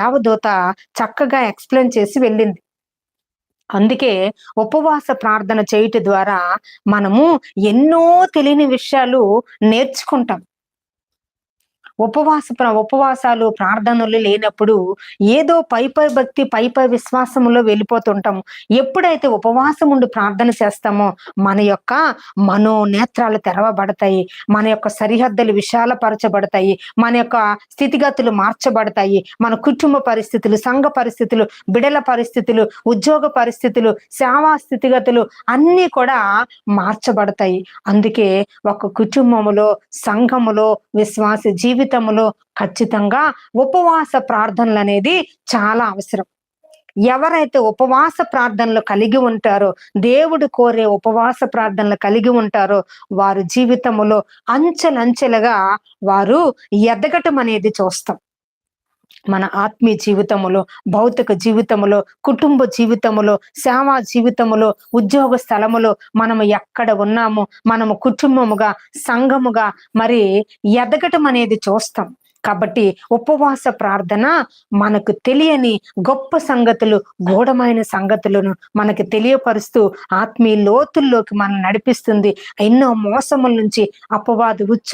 దేవదూత చక్కగా ఎక్స్ప్లెయిన్ చేసి వెళ్ళింది. అందుకే ఉపవాస ప్రార్థన చేయటం ద్వారా మనము ఎన్నో తెలియని విషయాలు నేర్చుకుంటాం. ఉపవాస ఉపవాసాలు ప్రార్థనలు లేనప్పుడు ఏదో పై పై భక్తి పై పై విశ్వాసంలో వెళ్ళిపోతుంటాం. ఎప్పుడైతే ఉపవాసం ఉండి ప్రార్థన చేస్తామో మన యొక్క మనోనేత్రాలు తెరవబడతాయి. మన యొక్క సరిహద్దులు విశాలపరచబడతాయి. మన యొక్క స్థితిగతులు మార్చబడతాయి. మన కుటుంబ పరిస్థితులు సంఘ పరిస్థితులు బిడల పరిస్థితులు ఉద్యోగ పరిస్థితులు సేవా స్థితిగతులు అన్నీ కూడా మార్చబడతాయి. అందుకే ఒక కుటుంబములో సంఘములో విశ్వాస జీవితంలో ఖచ్చితంగా ఉపవాస ప్రార్థనలు అనేది చాలా అవసరం. ఎవరైతే ఉపవాస ప్రార్థనలు కలిగి ఉంటారో దేవుడు కోరే ఉపవాస ప్రార్థనలు కలిగి ఉంటారో వారు జీవితంలో అంచెలంచెలుగా వారు ఎదగటం అనేది చూస్తాం. మన ఆత్మీయ జీవితములో భౌతిక జీవితములో కుటుంబ జీవితములో సేవా జీవితములో ఉద్యోగ స్థలములో మనము ఎక్కడ ఉన్నామో మనము కుటుంబముగా సంఘముగా మరి ఎదగటం అనేది చూస్తాం. కాబట్టి ఉపవాస ప్రార్థన మనకు తెలియని గొప్ప సంగతులు గూఢమైన సంగతులను మనకి తెలియపరుస్తూ ఆత్మీయ లోతుల్లోకి మనం నడిపిస్తుంది. ఎన్నో మోసముల నుంచి అపవాది ఉచ్చు